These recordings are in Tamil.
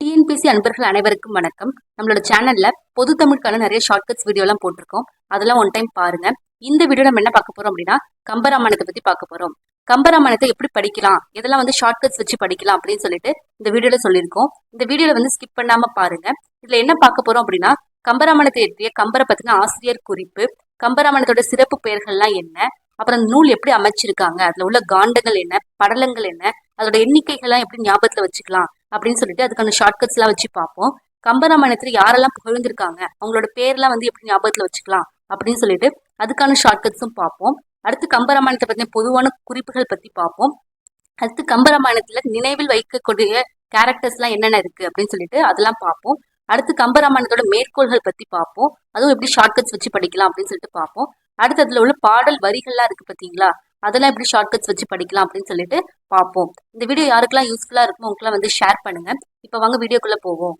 டிஎன்பிசி அன்பர்கள் அனைவருக்கும் வணக்கம். நம்மளோட சேனல்ல பொது தமிழுக்கான நிறைய ஷார்ட்கட்ஸ் வீடியோலாம் போட்டிருக்கோம். அதெல்லாம் ஒன் டைம் பாருங்க. இந்த வீடியோ நம்ம என்ன பார்க்க போறோம் அப்படின்னா கம்பராமாயணத்தை பத்தி பார்க்க போறோம். கம்பராமாயணத்தை எப்படி படிக்கலாம்? இதெல்லாம் வந்து ஷார்ட்கட்ஸ் வச்சு படிக்கலாம் அப்படின்னு சொல்லிட்டு இந்த வீடியோல சொல்லியிருக்கோம். இந்த வீடியோல வந்து ஸ்கிப் பண்ணாம பாருங்க. இதுல என்ன பார்க்க போறோம் அப்படின்னா கம்பராமாயணத்தை ஏற்றிய கம்பரை பத்தின ஆசிரியர் குறிப்பு கம்பராமாயணத்தோட சிறப்பு பெயர்கள்லாம் என்ன அப்புறம் அந்த நூல் எப்படி அமைச்சிருக்காங்க அதுல உள்ள காண்டங்கள் என்ன படலங்கள் என்ன அதோட எண்ணிக்கைகள்லாம் எப்படி ஞாபகத்துல வச்சுக்கலாம் அப்படின்னு சொல்லிட்டு அதுக்கான ஷார்ட்கட்ஸ் எல்லாம் வச்சு பார்ப்போம். கம்பராமாயணத்துல யாரெல்லாம் புகழ்ந்திருக்காங்க? அவங்களோட பேர்லாம் வந்து எப்படி ஞாபகத்துல வச்சுக்கலாம்? அப்படின்னு சொல்லிட்டு அதுக்கான ஷார்ட்கட்ஸும் பார்ப்போம். அடுத்து கம்பராமாயணத்தை பத்தின பொதுவான குறிப்புகள் பத்தி பார்ப்போம். அடுத்து கம்பராமாயணத்துல நினைவில் வைக்கக்கூடிய கேரக்டர்ஸ்லாம் என்னென்ன இருக்கு? அப்படின்னு சொல்லிட்டு அதெல்லாம் பார்ப்போம். அடுத்து கம்பராமாயணத்தோட மேற்கோள்கள் பத்தி பார்ப்போம். அதுவும் எப்படி ஷார்ட்கட்ஸ் வச்சு படிக்கலாம் அப்படின்னு சொல்லிட்டு பார்ப்போம். அடுத்து அதுல உள்ள பாடல் வரிகள்லாம் இருக்கு பாத்தீங்களா அதெல்லாம் எப்படி ஷார்ட்கட்ஸ் வச்சு படிக்கலாம் அப்படின்னு சொல்லிட்டு பார்ப்போம். இந்த வீடியோ யாருக்கெல்லாம் யூஸ்ஃபுல்லாக இருக்குமோ உங்களுக்குலாம் வந்து ஷேர் பண்ணுங்க. இப்போ வாங்க வீடியோக்குள்ளே போவோம்.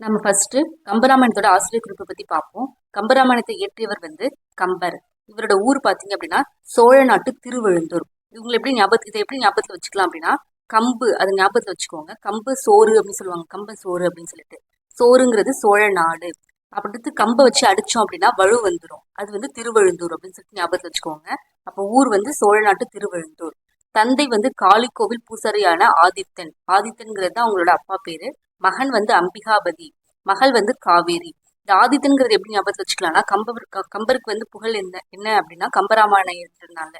நம்ம ஃபர்ஸ்ட் கம்பராமாயணத்தோட ஆசிரியர் குறிப்பை பற்றி பார்ப்போம். கம்பராமாயணத்தை இயற்றியவர் வந்து கம்பர். இவரோட ஊர் பார்த்தீங்க அப்படின்னா சோழ நாட்டு திருவழுந்தூர். இவங்களை எப்படி ஞாபகத்து இதை எப்படி ஞாபகத்தில் வச்சுக்கலாம் அப்படின்னா கம்பு அதை ஞாபகத்தில் வச்சுக்கோங்க. கம்பு சோறு அப்படின்னு சொல்லுவாங்க. கம்பு சோறு அப்படின்னு சொல்லிட்டு. சோறுங்கிறது சோழ நாடு. அடுத்து கம்பை வச்சு அடிச்சோம் அப்படின்னா வலு வந்துடும் அது வந்து திருவழுந்தூர் அப்படின்னு சொல்லிட்டு ஞாபகத்துல வச்சுக்கோங்க. அப்போ ஊர் வந்து சோழ நாட்டு திருவழுந்தூர். தந்தை வந்து காளி கோவில் பூசாரியான ஆதித்தன். ஆதித்தன்கிறது தான் அவங்களோட அப்பா பேரு. மகன் வந்து அம்பிகாபதி. மகள் வந்து காவேரி. இந்த ஆதித்தன்கிறது எப்படி ஞாபகத்துல வச்சுக்கலாம்னா கம்பர் கம்பருக்கு வந்து புகழ் என்ன என்ன அப்படின்னா கம்பராமாயணம்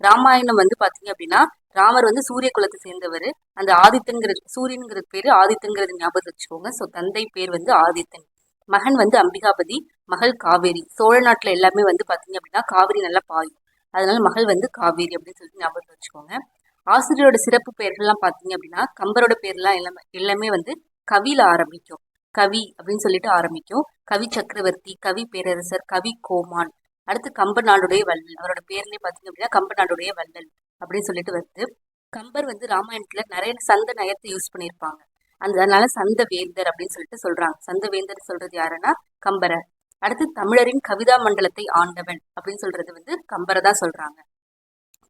ராமாயணம் வந்து பாத்தீங்க அப்படின்னா ராமர் வந்து சூரிய குலத்தை சேர்ந்தவர். அந்த ஆதித்தன்கிற சூரியன்கிற பேரு ஆதித்தன்கிறது ஞாபகத்தை வச்சுக்கோங்க. ஸோ தந்தை பேர் வந்து ஆதித்தன். மகன் வந்து அம்பிகாபதி மகள் காவேரி. சோழ நாட்டில் எல்லாமே வந்து பார்த்தீங்க அப்படின்னா காவேரி நல்லா பாயும் அதனால மகள் வந்து காவேரி அப்படின்னு சொல்லிட்டு ஞாபகத்துல வச்சுக்கோங்க. ஆசிரியரோட சிறப்பு பெயர்கள்லாம் பார்த்தீங்க அப்படின்னா கம்பரோட பேர்லாம் எல்லாமே எல்லாமே வந்து கவியில் ஆரம்பிக்கும். கவி அப்படின்னு சொல்லிட்டு ஆரம்பிக்கும். கவி சக்கரவர்த்தி கவி பேரரசர் கவி கோமான். அடுத்து கம்ப நாடுடைய வள்ளல். அவரோட பேர்லேயே பார்த்தீங்க அப்படின்னா கம்ப நாடுடைய வள்ளல் அப்படின்னு சொல்லிட்டு வருது. கம்பர் வந்து ராமாயணத்தில் நிறைய சந்த நயத்தை யூஸ் பண்ணியிருப்பாங்க. அதனால சந்த வேந்தர் அப்படின்னு சொல்லிட்டு சொல்றாங்க. சந்த வேந்தர் சொல்றது யாருன்னா கம்பரை. அடுத்து தமிழரின் கவிதா மண்டலத்தை ஆண்டவன் அப்படின்னு சொல்றது வந்து கம்பரை தான் சொல்றாங்க.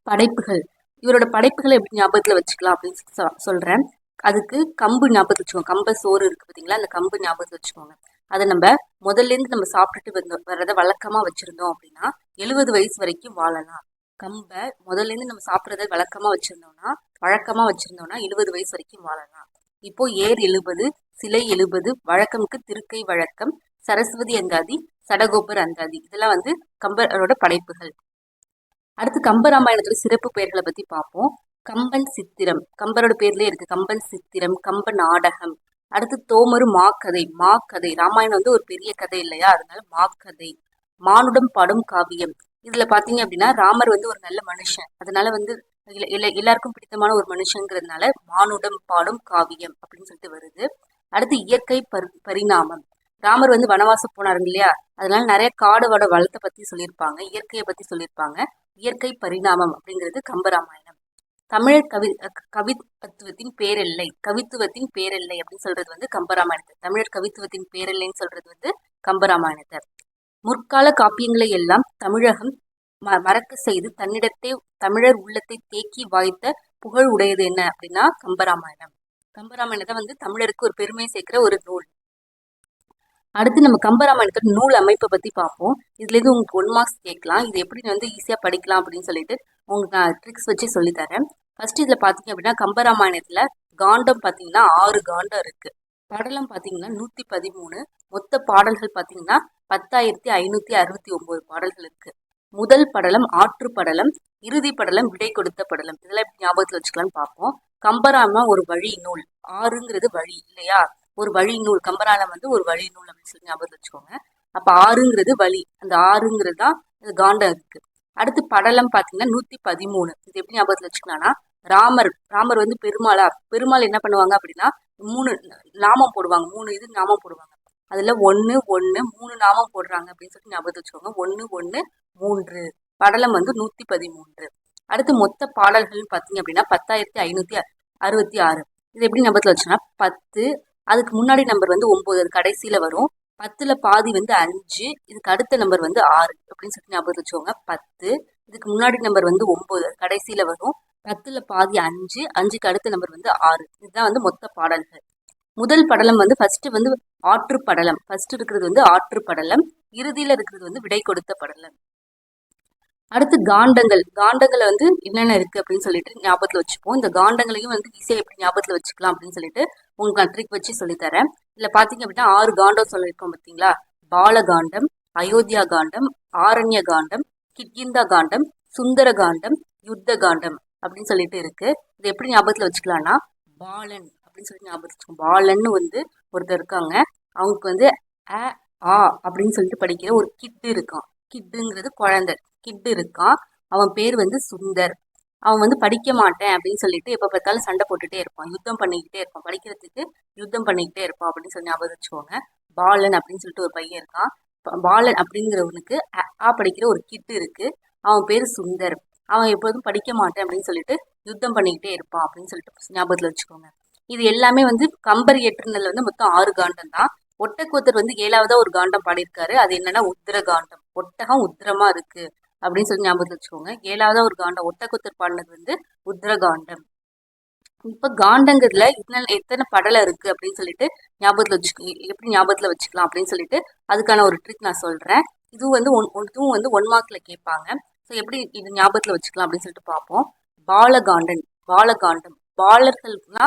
படைப்புகள். இவரோட படைப்புகளை எப்படி ஞாபகத்துல வச்சுக்கலாம் அப்படின்னு சொ- சொல்றேன். அதுக்கு கம்பு ஞாபகத்துல வச்சுக்கோங்க. கம்ப சோறு இருக்கு பார்த்தீங்களா அந்த கம்பு ஞாபகத்தை வச்சுக்கோங்க. அதை நம்ம முதல்ல இருந்து நம்ம சாப்பிட்டுட்டு வந்தோம் வர்றதை வழக்கமா வச்சிருந்தோம் அப்படின்னா எழுபது வயசு வரைக்கும் வாழலாம். கம்பை முதல்ல இருந்து நம்ம சாப்பிட்றத வழக்கமா வச்சிருந்தோம்னா வழக்கமா வச்சிருந்தோம்னா எழுபது வயசு வரைக்கும் வாழலாம். இப்போ ஏர் எழுபது சிலை எழுபது வழக்கம்க்கு திருக்கை வழக்கம் சரஸ்வதி அந்தாதி சடகோபர் அந்தாதி. இதெல்லாம் வந்து கம்பரோட படைப்புகள். அடுத்து கம்பராமாயணத்தோட சிறப்பு பெயர்களை பத்தி பார்ப்போம். கம்பன் சித்திரம். கம்பரோட பேர்லயே இருக்கு. கம்பன் சித்திரம் கம்ப நாடகம். அடுத்து தோமரு மாக்கதை மாக்கதை ராமாயணம் வந்து ஒரு பெரிய கதை இல்லையா? அதனால மாக்கதை மானுடம் பாடும் காவியம். இதுல பாத்தீங்க அப்படின்னா ராமர் வந்து ஒரு நல்ல மனுஷன். அதனால வந்து எல்லாருக்கும் பிடித்தமான ஒரு மனுஷங்கிறதுனால மானுடம் பாடும் காவியம் அப்படின்னு சொல்லிட்டு வருது. அடுத்து இயற்கை பரி பரிணாமம். ராமர் வந்து வனவாசம் போனாருங்க இல்லையா? அதனால நிறைய காடோட வளத்தை பத்தி சொல்லியிருப்பாங்க இயற்கையை பத்தி சொல்லியிருப்பாங்க. இயற்கை பரிணாமம் அப்படிங்கிறது கம்பராமாயணம். தமிழர் கவி கவித்துவத்தின் பேரெல்லை கவித்துவத்தின் பேரெல்லை அப்படின்னு சொல்றது வந்து கம்பராமாயணத்தை. தமிழர் கவித்துவத்தின் பேரெல்லைன்னு சொல்றது வந்து கம்பராமாயணத்தை. முற்கால காப்பியங்களை எல்லாம் தமிழகம் ம- மறக்க செய்து தன்னிடத்தே தமிழர் உள்ளத்தை தேக்கி வாய்த்த புகழ் உடையது என்ன அப்படின்னா கம்பராமாயணம். கம்பராமாயணத்தை வந்து தமிழருக்கு ஒரு பெருமை சேர்க்கிற ஒரு நூல். அடுத்து நம்ம கம்பராமாயணத்தோட நூல் அமைப்பை பத்தி பார்ப்போம். இதுல இருந்து உங்களுக்கு ஒன் மார்க்ஸ் கேட்கலாம். இது எப்படி வந்து ஈஸியா படிக்கலாம் அப்படின்னு சொல்லிட்டு உங்களுக்கு நான் ட்ரிக்ஸ் வச்சு சொல்லித் தரேன். ஃபர்ஸ்ட் இதுல பாத்தீங்க அப்படின்னா கம்பராமாயணத்துல காண்டம் பாத்தீங்கன்னா ஆறு காண்டம் இருக்கு. படலம் பாத்தீங்கன்னா நூத்தி பதிமூணு. மொத்த பாடல்கள் பாத்தீங்கன்னா பத்தாயிரத்தி ஐநூத்தி அறுபத்தி ஒன்பது பாடல்கள் இருக்கு. முதல் படலம் ஆற்று படலம் இறுதி படலம் விடை கொடுத்த படலம். இதெல்லாம் எப்படி வச்சுக்கலாம்னு பார்ப்போம். கம்பராமா ஒரு வழி நூல். ஆறுங்கிறது வழி இல்லையா? ஒரு வழி நூல். கம்பராலம் வந்து ஒரு வழி நூல் அப்படின்னு சொல்லி ஞாபகத்தில் வச்சுக்கோங்க. அப்ப ஆறுங்கிறது வழி. அந்த ஆறுங்கிறது தான் இந்த காண்டம் இருக்கு அடுத்து படலம் பாத்தீங்கன்னா நூத்தி பதிமூணு. இது எப்படி ஞாபகத்துல வச்சுக்கலாம்னா ராமர் ராமர் வந்து பெருமாளா? பெருமாள் என்ன பண்ணுவாங்க அப்படின்னா மூணு நாமம் போடுவாங்க. மூணு இது நாமம் போடுவாங்க. அதுல ஒன்று ஒன்று மூணு நாமம் போடுறாங்க அப்படின்னு சொல்லிட்டு ஞாபகத்துல வச்சுக்கோங்க. ஒன்று ஒன்று மூன்று. படலம் வந்து நூத்தி பதிமூன்று. அடுத்து மொத்த பாடல்கள்னு பாத்தீங்க அப்படின்னா பத்தாயிரத்தி ஐநூத்தி அறுபத்தி ஆறு. இது எப்படி ஞாபகத்துல வச்சோம்னா பத்து அதுக்கு முன்னாடி நம்பர் வந்து ஒன்பது அது கடைசியில வரும். பத்துல பாதி வந்து அஞ்சு இதுக்கு அடுத்த நம்பர் வந்து ஆறு அப்படின்னு சொல்லி ஞாபகத்துல வச்சுக்கோங்க. பத்து இதுக்கு முன்னாடி நம்பர் வந்து ஒன்பது கடைசியில் கடைசியில வரும். பத்துல பாதி அஞ்சு அஞ்சுக்கு அடுத்த நம்பர் வந்து ஆறு. இதுதான் வந்து மொத்த பாடல்கள். முதல் படலம் வந்து ஃபர்ஸ்ட் வந்து ஆற்று படலம் ஃபர்ஸ்ட் இருக்கிறது வந்து ஆற்று படலம் இறுதியில இருக்கிறது வந்து விடை கொடுத்த படலம். அடுத்து காண்டங்கள். காண்டங்களை வந்து என்னென்ன இருக்கு அப்படின்னு சொல்லிட்டு ஞாபகத்துல வச்சுப்போம். இந்த காண்டங்களையும் வந்து ஈஸியா எப்படி ஞாபகத்துல வச்சுக்கலாம் அப்படின்னு சொல்லிட்டு உங்களுக்கு நான் ட்ரிக் வச்சு சொல்லித்தரேன் இதில் பாத்தீங்க அப்படின்னா ஆறு காண்டம் சொல்லியிருக்கோம் பார்த்தீங்களா பாலகாண்டம் அயோத்தியா காண்டம் ஆரண்ய காண்டம் கிட்கிந்தா காண்டம் சுந்தர காண்டம் யுத்த காண்டம் அப்படின்னு சொல்லிட்டு இருக்கு. இது எப்படி ஞாபகத்துல வச்சுக்கலாம்னா பாலன். அப்படின்னு சொல்லி ஞாபகம் வச்சுக்கோங்க பாலன்னு வந்து ஒருத்தர் இருக்காங்க. அவங்களுக்கு வந்து அ ஆ அப்படின்னு சொல்லிட்டு படிக்கிற ஒரு கிட்டு இருக்கான். கிட்டுங்கிறது குழந்தை. கிட்டு இருக்கான். அவன் பேர் வந்து சுந்தர். அவன் வந்து படிக்க மாட்டேன் அப்படின்னு சொல்லிட்டு எப்போ பார்த்தாலும் சண்டை போட்டுகிட்டே இருப்பான். யுத்தம் பண்ணிக்கிட்டே இருப்பான். படிக்கிறதுக்கு யுத்தம் பண்ணிக்கிட்டே இருப்பான் அப்படின்னு சொல்லி ஞாபகம் வச்சுக்கோங்க. பாலன் அப்படின்னு சொல்லிட்டு ஒரு பையன் இருக்கான். பாலன் அப்படிங்கிறவனுக்கு அ ஆ படிக்கிற ஒரு கிட்டு இருக்கு. அவன் பேர் சுந்தர். அவன் எப்போதும் படிக்க மாட்டேன் அப்படின்னு சொல்லிட்டு யுத்தம் பண்ணிக்கிட்டே இருப்பான் அப்படின்னு சொல்லிட்டு ஞாபகத்தில் வச்சுக்கோங்க. இது எல்லாமே வந்து கம்பர் இயற்றுனதுல வந்து மொத்தம் ஆறு காண்டம் தான். ஒட்டக்கூத்தர் வந்து ஏழாவதா ஒரு காண்டம் பாடியிருக்காரு. அது என்னன்னா உத்திர காண்டம். ஒட்டகம் உத்திரமா இருக்கு அப்படின்னு சொல்லி ஞாபகத்தில் வச்சுக்கோங்க. ஏழாவதா ஒரு காண்டம் ஒட்டக்கூத்தர் பாடினது வந்து உத்திர காண்டம். இப்ப காண்டங்கிறதுல இத்தனை எத்தனை படலை இருக்கு அப்படின்னு சொல்லிட்டு ஞாபகத்துல வச்சுக்க எப்படி ஞாபகத்துல வச்சுக்கலாம் அப்படின்னு சொல்லிட்டு அதுக்கான ஒரு ட்ரிக் நான் சொல்றேன். இதுவும் வந்து ஒன் ஒன்- இதுவும் வந்து ஒன் மார்க்ல கேட்பாங்க. ஸோ எப்படி இது ஞாபகத்துல வச்சுக்கலாம் அப்படின்னு சொல்லிட்டு பார்ப்போம். பாலகாண்டன் பாலகாண்டம். பாலர்கள்னா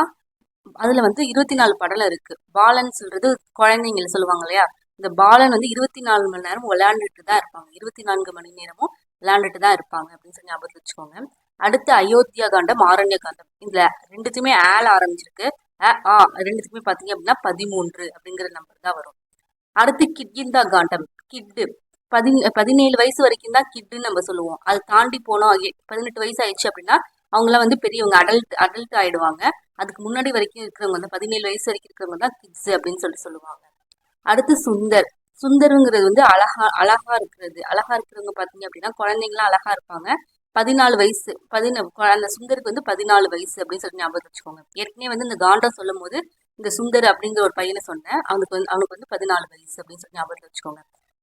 அதுல வந்து இருபத்தி நாலு படலம் இருக்கு. பாலன் சொல்றது குழந்தைங்கள சொல்லுவாங்க இல்லையா? இந்த பாலன் வந்து இருபத்தி நாலு மணி நேரம் விளையாண்டுட்டு தான் இருப்பாங்க. இருபத்தி நான்கு மணி நேரமும் விளையாண்டுட்டு தான் இருப்பாங்க அப்படின்னு சொல்லி ஞாபகத்துல வச்சுக்கோங்க. அடுத்து அயோத்தியா காண்டம் ஆரண்ய காண்டம். இதுல ரெண்டுத்தையுமே ஆல் ஆரம்பிச்சிருக்கு. ஆ ரெண்டுத்துக்குமே பாத்தீங்க அப்படின்னா பதிமூன்று அப்படிங்கிற நம்பர் தான் வரும். அடுத்து கிட்கிந்தா காண்டம் கிட்டு. பதி பதினேழு வயசு வரைக்கும் தான் கிட்டுன்னு நம்ம சொல்லுவோம். அது தாண்டி போனோம் பதினெட்டு வயசு ஆயிடுச்சு அப்படின்னா அவங்களாம் வந்து பெரியவங்க அடல்ட் அடல்ட் ஆயிடுவாங்க. அதுக்கு முன்னாடி வரைக்கும் இருக்கிறவங்க வந்து பதினேழு வயசு வரைக்கும் இருக்கிறவங்க தான் கிட்ஸ் அப்படின்னு சொல்லி சொல்லுவாங்க. அடுத்து சுந்தர். சுந்தருங்கிறது வந்து அழகா அழகா இருக்கிறது. அழகா இருக்கிறவங்க பார்த்தீங்க அப்படின்னா குழந்தைங்களாம் அழகா இருப்பாங்க. பதினாலு வயசு பதின அந்த சுந்தருக்கு வந்து பதினாலு வயசு அப்படின்னு சொல்லி ஞாபகம் வச்சுக்கோங்க. ஏற்கனவே வந்து இந்த காண்டம் சொல்லும் போது இந்த சுந்தர் அப்படிங்கிற ஒரு பையனை சொன்னேன். அவனுக்கு வந்து அவனுக்கு வந்து பதினாலு வயசு அப்படின்னு சொல்லி ஞாபகம் வச்சுக்கோங்க.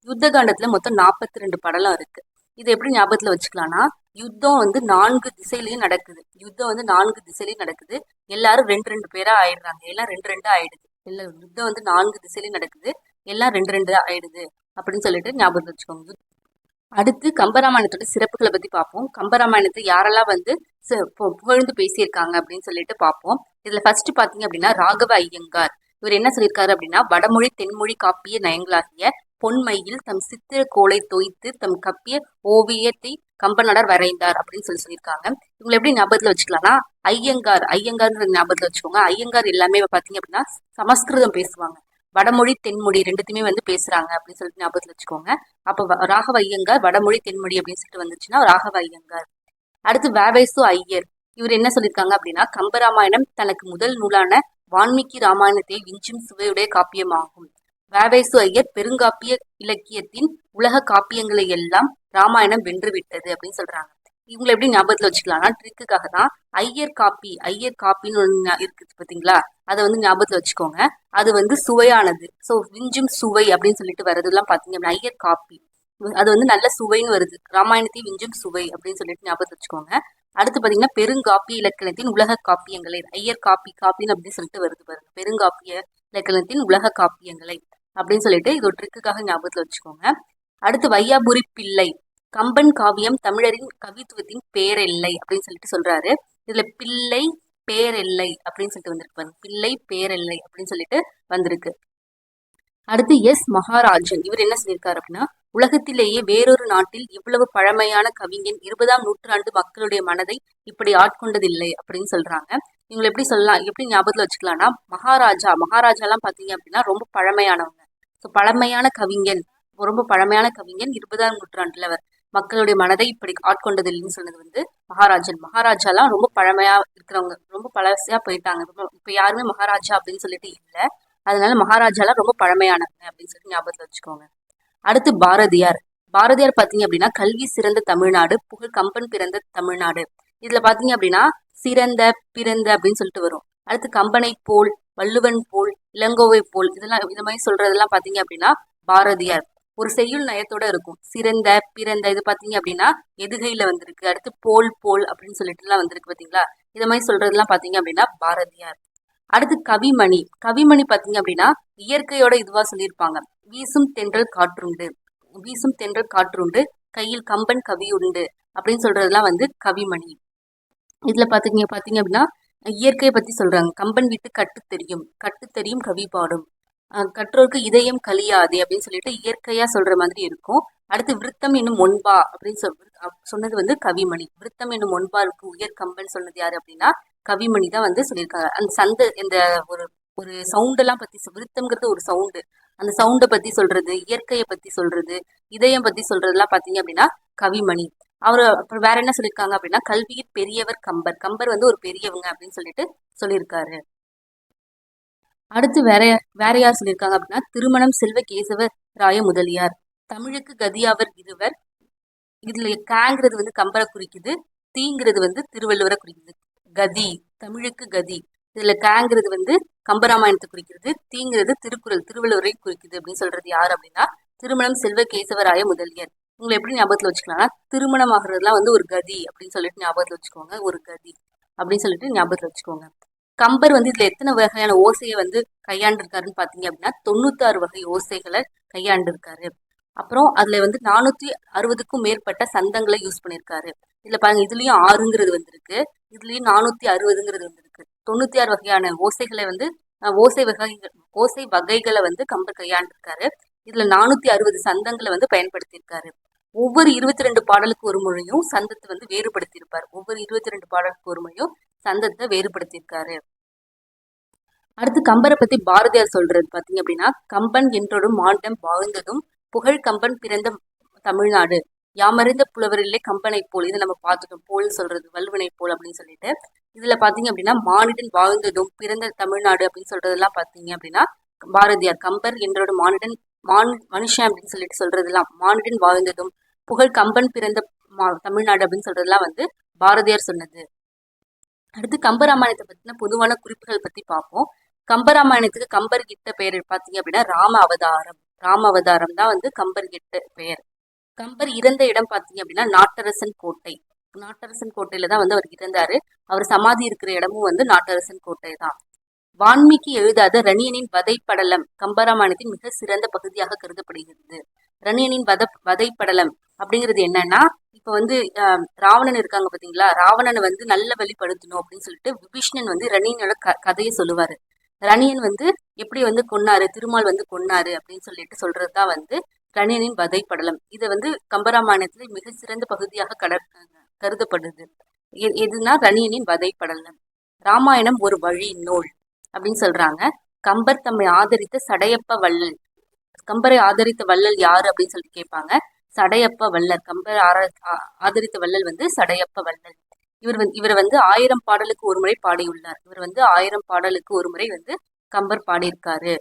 யுத்த காண்டத்துல மொத்தம் நாற்பத்தி ரெண்டு படலம் இருக்கு. இது எப்படி ஞாபகத்துல வச்சுக்கலாம்னா யுத்தம் வந்து நான்கு திசையிலையும் நடக்குது. யுத்தம் வந்து நான்கு திசையிலையும் நடக்குது. எல்லாரும் ரெண்டு ரெண்டு பேரா ஆயிடுறாங்க. எல்லாம் ரெண்டு ரெண்டு ஆயிடுது. எல்லா யுத்தம் வந்து நான்கு திசையிலையும் நடக்குது. எல்லாம் ரெண்டு ரெண்டு ஆயிடுது அப்படின்னு சொல்லிட்டு ஞாபகத்தில் வச்சுக்கோங்க. அடுத்து கம்பராமாயணத்தோட சிறப்புகளை பத்தி பார்ப்போம். கம்பராமாயணத்தை யாரெல்லாம் வந்து புகழ்ந்து பேசியிருக்காங்க அப்படின்னு சொல்லிட்டு பார்ப்போம். இதுல ஃபர்ஸ்ட் பாத்தீங்க அப்படின்னா ராகவ ஐயங்கார். இவர் என்ன சொல்லியிருக்காரு அப்படின்னா வடமொழி தென்மொழி காப்பிய நயங்களாகிய பொன்மையில் தம் சித்திர கோலை தோய்த்து தம் கப்பிய ஓவியத்தை கம்பனடர் வரைந்தார் அப்படின்னு சொல்லி சொல்லியிருக்காங்க. இவங்களை எப்படி ஞாபகத்துல வச்சுக்கலாம்னா ஐயங்கார் ஐயங்கார்ன்ற ஞாபகத்துல வச்சுக்கோங்க. ஐயங்கார் எல்லாமே பாத்தீங்க அப்படின்னா சமஸ்கிருதம் பேசுவாங்க. வடமொழி தென்மொழி ரெண்டுத்தையுமே வந்து பேசுறாங்க அப்படின்னு சொல்லிட்டு ஞாபகத்துல வச்சுக்கோங்க. அப்ப வ- ராகவ ஐயங்கார் வடமொழி தென்மொழி அப்படின்னு சொல்லிட்டு வந்துச்சுன்னா ராகவ ஐயங்கார். அடுத்து வேவேசு ஐயர். இவர் என்ன சொல்லியிருக்காங்க அப்படின்னா கம்பராமாயணம் தனக்கு முதல் நூலான வான்மீகி ராமாயணத்தை விஞ்சும் சுவையுடைய காப்பியமாகும். வேவேசு ஐயர் பெருங்காப்பிய இலக்கியத்தின் உலக காப்பியங்களை எல்லாம் ராமாயணம் வென்றுவிட்டது அப்படின்னு சொல்றாங்க. இவங்களை எப்படி ஞாபகத்துல வச்சுக்கலாம்னா ட்ரிக்குக்காக தான் ஐயர் காப்பி ஐயர் காப்பின்னு ஒன்று இருக்குது பாத்தீங்களா? அதை வந்து ஞாபகத்துல வச்சுக்கோங்க. அது வந்து சுவையானது. ஸோ விஞ்சும் சுவை அப்படின்னு சொல்லிட்டு வரதுலாம் பாத்தீங்க அப்படின்னா ஐயர் காப்பி. அது வந்து நல்ல சுவைன்னு வருது. ராமாயணத்தை விஞ்சும் சுவை அப்படின்னு சொல்லிட்டு ஞாபகத்தை வச்சுக்கோங்க. அடுத்து பாத்தீங்கன்னா பெருங்காப்பிய இலக்கணத்தின் உலக காப்பியங்களை ஐயர் காப்பி காப்பின்னு அப்படின்னு சொல்லிட்டு வருது பாருங்க. பெருங்காப்பிய இலக்கணத்தின் உலக காப்பியங்களை. அப்படின்னு சொல்லிட்டு இது ஒரு ட்ரிக்குக்காக ஞாபகத்துல வச்சுக்கோங்க. அடுத்து வையாபுரி பிள்ளை கம்பன் காவியம் தமிழரின் கவித்துவத்தின் பேரெல்லை அப்படின்னு சொல்லிட்டு சொல்றாரு. இதுல பிள்ளை பேரெல்லை அப்படின்னு சொல்லிட்டு வந்திருக்கு பாருங்க. பிள்ளை பேரெல்லை அப்படின்னு சொல்லிட்டு வந்திருக்கு. அடுத்து எஸ் மகாராஜன் இவர் என்ன சொல்லியிருக்காரு அப்படின்னா உலகத்திலேயே வேறொரு நாட்டில் இவ்வளவு பழமையான கவிஞன் இருபதாம் நூற்றாண்டு மக்களுடைய மனதை இப்படி ஆட்கொண்டதில்லை அப்படின்னு சொல்றாங்க. இவங்களை எப்படி சொல்லலாம்? எப்படி ஞாபகத்துல வச்சுக்கலாம்னா மகாராஜா மகாராஜாலாம் பாத்தீங்க அப்படின்னா ரொம்ப பழமையானவங்க. ஸோ பழமையான கவிஞன் ரொம்ப பழமையான கவிஞன் இருபதாம் நூற்றாண்டுல அவர். மக்களுடைய மனதை இப்படி ஆட்கொண்டது இல்லைன்னு சொன்னது வந்து மகாராஜன். மகாராஜாலாம் ரொம்ப பழமையா இருக்கிறவங்க ரொம்ப பழசையா போயிட்டாங்க. இப்ப- யாருமே மகாராஜா அப்படின்னு சொல்லிட்டு இல்லை. அதனால மகாராஜாலாம் ரொம்ப பழமையானவங்க அப்படின்னு சொல்லி ஞாபகத்தை வச்சுக்கோங்க. அடுத்து பாரதியார். பாரதியார் பாத்தீங்க அப்படின்னா கல்வி சிறந்த தமிழ்நாடு புகழ் கம்பன் பிறந்த தமிழ்நாடு. இதுல பாத்தீங்க அப்படின்னா சிறந்த பிறந்த அப்படின்னு சொல்லிட்டு வரும். அடுத்து கம்பனை போல் வள்ளுவன் போல் இளங்கோவை போல். இதெல்லாம் இது மாதிரி சொல்றதெல்லாம் பாத்தீங்க அப்படின்னா பாரதியார். ஒரு செய்யுள் நயத்தோட இருக்கும். சிறந்த பிறந்த இது பாத்தீங்க அப்படின்னா எதுகையில வந்திருக்கு? அடுத்து போல் போல் அப்படின்னு சொல்லிட்டு எல்லாம் வந்திருக்கு பாத்தீங்களா இது மாதிரி சொல்றதெல்லாம் பாத்தீங்க அப்படின்னா பாரதியார். அடுத்து கவிமணி. கவிமணி பார்த்தீங்க அப்படின்னா இயற்கையோட இதுவா சொல்லியிருப்பாங்க. வீசும் தென்றல் காற்றுண்டு. வீசும் தென்றல் காற்றுண்டு கையில் கம்பன் கவி உண்டு அப்படின்னு சொல்றதெல்லாம் வந்து கவிமணி. இதுல பாத்தீங்க பாத்தீங்க அப்படின்னா இயற்கையை பற்றி சொல்கிறாங்க கம்பன் வீட்டு கட்டு தெரியும். கட்டு தெரியும் கவி பாடும். கற்றோருக்கு இதயம் கலியாது அப்படின்னு சொல்லிட்டு இயற்கையாக சொல்கிற மாதிரி இருக்கும். அடுத்து விருத்தம் என்னும் ஒன்பா அப்படின்னு சொல் சொன்னது வந்து கவிமணி. விருத்தம் என்னும் ஒன்பா இருக்கு. உயர் கம்பன் சொன்னது யாரு அப்படின்னா கவிமணி தான் வந்து சொல்லியிருக்காங்க அந்த சந்த இந்த ஒரு ஒரு சவுண்டெல்லாம் பற்றி விருத்தம்ங்கிறது ஒரு சவுண்டு அந்த சவுண்டை பற்றி சொல்கிறது இயற்கையை பற்றி சொல்கிறது இதயம் பற்றி சொல்கிறதுலாம் பார்த்தீங்க அப்படின்னா கவிமணி. அவர் அப்புறம் வேற என்ன சொல்லியிருக்காங்க அப்படின்னா கல்வியில் பெரியவர் கம்பர். கம்பர் வந்து ஒரு பெரியவங்க அப்படின்னு சொல்லிட்டு சொல்லியிருக்காரு. அடுத்து வேற வேற யார் சொல்லியிருக்காங்க அப்படின்னா திருமணம் செல்வ கேசவ ராய முதலியார். தமிழுக்கு கதியாவர் இருவர். இதுல கேங்கிறது வந்து கம்பரை குறிக்குது. தீங்கிறது வந்து திருவள்ளுவரை குறிக்குது. கதி தமிழுக்கு கதி. இதுல கேங்கிறது வந்து கம்பராமாயணத்தை குறிக்கிறது தீங்கிறது திருக்குறள் திருவள்ளுவரை குறிக்குது அப்படின்னு சொல்றது யார் அப்படின்னா திருமணம் செல்வ கேசவராய முதலியார். உங்களை எப்படி ஞாபகத்தில் வச்சுக்கலாம்னா திருமணம் ஆகுறதுலாம் வந்து ஒரு கதி அப்படின்னு சொல்லிட்டு ஞாபகத்தில் வச்சுக்கோங்க ஒரு கதி அப்படின்னு சொல்லிட்டு ஞாபகத்தில் வச்சுக்கோங்க. கம்பர் வந்து இதில் எத்தனை வகையான ஓசையை வந்து கையாண்டிருக்காருன்னு பார்த்தீங்க அப்படின்னா தொண்ணூத்தாறு வகை ஓசைகளை கையாண்டிருக்காரு. அப்புறம் அதில் வந்து நானூற்றி அறுபதுக்கும் மேற்பட்ட சந்தங்களை யூஸ் பண்ணியிருக்காரு. இதில் பாருங்க இதுலேயும் ஆறுங்கிறது வந்திருக்கு இதுலேயும் நானூற்றி அறுபதுங்கிறது வந்திருக்கு. தொண்ணூற்றி ஆறு வகையான ஓசைகளை வந்து ஓசை வகைகள் ஓசை வகைகளை வந்து கம்பர் கையாண்டிருக்காரு. இதில் நானூற்றி அறுபது சந்தங்களை வந்து பயன்படுத்தியிருக்காரு. ஒவ்வொரு இருபத்தி ரெண்டு பாடலுக்கு ஒரு மொழியும் சந்தத்தை வந்து வேறுபடுத்தியிருப்பார். ஒவ்வொரு இருபத்தி ரெண்டு பாடலுக்கு ஒரு மொழியும் சந்தத்தை வேறுபடுத்தியிருக்காரு. அடுத்து கம்பரை பத்தி பாரதியார் சொல்றது பாத்தீங்க அப்படின்னா கம்பன் என்றொடும் மாண்டம் வாழ்ந்ததும் புகழ் கம்பன் பிறந்த தமிழ்நாடு. யாமறிந்த புலவரிலே கம்பனை போல் இது நம்ம பார்த்துட்டோம். போல் சொல்றது வல்வினை போல் அப்படின்னு சொல்லிட்டு. இதுல பாத்தீங்க அப்படின்னா மானிடன் வாழ்ந்ததும் பிறந்த தமிழ்நாடு அப்படின்னு சொல்றதெல்லாம் பாத்தீங்க அப்படின்னா பாரதியார் கம்பர் என்றோட மானிடன் மான் மனுஷன் அப்படின்னு சொல்லிட்டு சொல்றதெல்லாம் மானிடன் வாழ்ந்ததும் புகழ் கம்பன் பிறந்த மா- தமிழ்நாடு அப்படின்னு சொல்றதுலாம் வந்து பாரதியார் சொன்னது. அடுத்து கம்பராமாயணத்தை பத்தின பொதுவான குறிப்புகள் பத்தி பார்ப்போம். கம்பராமாயணத்துக்கு கம்பர் கிட்ட பெயர் பார்த்தீங்க அப்படின்னா ராம அவதாரம். ராம அவதாரம் தான் வந்து கம்பர் கிட்ட பெயர். கம்பர் இறந்த இடம் பார்த்தீங்க அப்படின்னா நாட்டரசன் கோட்டை. நாட்டரசன் கோட்டையில தான் வந்து அவர் இறந்தாரு. அவர் சமாதி இருக்கிற இடமும் வந்து நாட்டரசன் கோட்டை தான். வான்மீகி எழுதாத ரணியனின் வதைப்படலம் கம்பராமாயணத்தின் மிக சிறந்த பகுதியாக கருதப்படுகிறது. ரணியனின் வத வதைப்படலம் அப்படிங்கிறது என்னன்னா இப்போ வந்து ராவணன் இருக்காங்க பாத்தீங்களா? ராவணனை வந்து நல்ல வழிப்படுத்தணும் அப்படின்னு சொல்லிட்டு விபீஷ்ணன் வந்து ரணியனோட க கதையை சொல்லுவாரு. ரணியன் வந்து எப்படி வந்து கொன்னாரு? திருமால் வந்து கொன்னாரு அப்படின்னு சொல்லிட்டு சொல்றதுதான் வந்து ரணியனின் வதைப்படலம். இதை வந்து கம்பராமாயணத்துல மிக சிறந்த பகுதியாக கட கருதப்படுது. எ- எதுனா ரணியனின் வதைப்படலம். ராமாயணம் ஒரு வழி நூல் அப்படின்னு சொல்றாங்க. கம்பர் தம்மை ஆதரித்த சடையப்ப வள்ளல். கம்பரை ஆதரித்த வள்ளல் யாரு அப்படின்னு சொல்லிட்டு கேட்பாங்க. சடையப்ப வள்ளல் கம்பர் ஆர- ஆ- ஆதரித்த வள்ளல் வந்து சடையப்ப வள்ளல். இவர் வந்து இவர் வந்து ஆயிரம் பாடலுக்கு ஒரு முறை பாடியுள்ளார். இவர் வந்து ஆயிரம் பாடலுக்கு ஒரு முறை வந்து கம்பர் பாடியிருக்காரு.